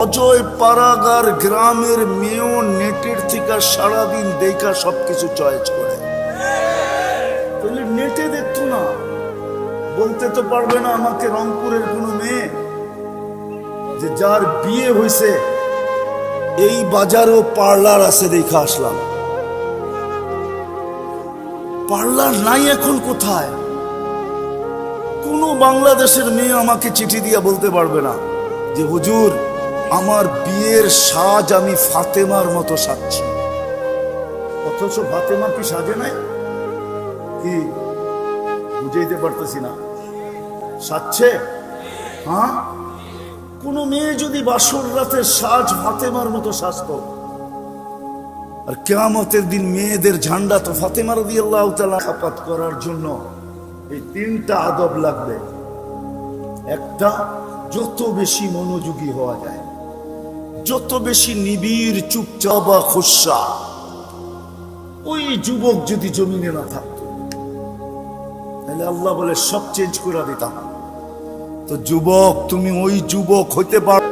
অজয় পাড়াগার গ্রামের মেয়েও নেটের থেকে সারাদিন দেখা সবকিছু চয়েস করে। তাহলে নেটে দেখতো না। বলতে তো পারবে না আমাকে রংপুরের কোনো মেয়ে। যে যার বিয়ে হয়েছে এই বাজারেও পার্লার আছে দেখা আসলাম। পার্লার নাই এখন কোথায়? কোনো বাংলাদেশের মেয়ে আমাকে চিঠি দিয়ে বলতে পারবে না। যে, হুজুর আমার বিয়ের সাজ আমি ফাতেমার মতো সাজছি। অথচ ফাতেমা কি সাজে নাই? কি? বুঝে বুঝাইতে পারতেছি না। সাজছে? হ্যাঁ? কোন মেয়ে যদি বাসর রাতে সাজ ফাতেমার মতো সাজত, আর কেয়ামতের দিন মেয়েদের ঝান্ডা তো ফাতেমার দিয়ে আল্লাহ খাপাত করার জন্য এই তিনটা আদব লাগবে। একটা, যত বেশি মনোযোগী হওয়া যায়। যত বেশি নিবিড়, চুপচাপ বা খুশা, ওই যুবক যদি জমিনে না থাকতো, তাহলে আল্লাহ বলে, সব চেঞ্জ করে দিতাম। তো যুবক, তুমি ওই যুবক হইতে পার,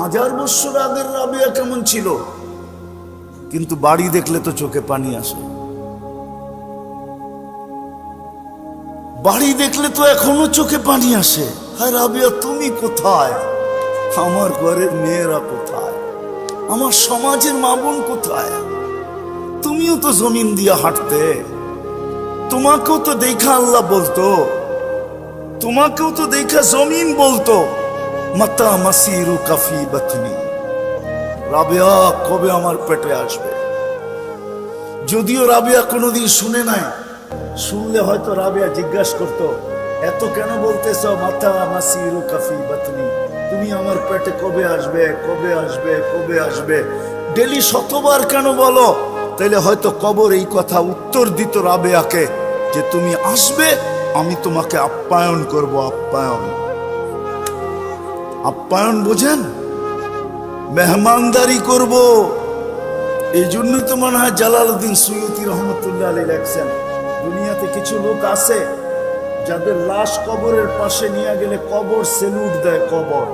হাজার বছর আগের রাবিয়া কেমন ছিল? কিন্তু বাড়ি দেখলে তো চোখে পানি আসে। বাড়ি দেখলে তো এখনও চোখে পানি আসে। হায় রাবিয়া, তুমি কোথায়? আমার ঘরের মেয়েরা কোথায়? আমার সমাজের মা বোন কোথায়? তুমিও তো জমিন দিয়ে হাঁটতে। তোমাকেও তো দেখা আল্লাহ বলতো। তোমাকেও তো দেখা জমিন বলতো। মাতা বাতনি। কবে আমার পেটে আসবে? যদিও রাবিয়া কোনোদিন শুনে নাই, শুনলে হয়তো রাবিয়া জিজ্ঞাসা করতো, এত কেন বলতেছ মাথা মাসিরু কাফি বাতনি? তুমি আমার পেটে কবে আসবে কবে আসবে কবে আসবে? ডেলি শতবার কেন বলো? তাইলে হয়তো কবর এই কথা উত্তর দিত রাবেয়াকে যে তুমি আসবে, আমি তোমাকে আপ্যায়ন করব, আপ্যায়ন। আপ্যায়ন বোঝেন? মেহমানদারি করব। এই জন্যই তো মনে হয় জালালউদ্দিন সৈয়দি রহমতুল্লাহ আলী লেখছেন, দুনিয়াতে কিছু লোক আছে যাদের লাশ কবরের পাশে নিয়ে গেলে কবর সেলুট দেয় কবর।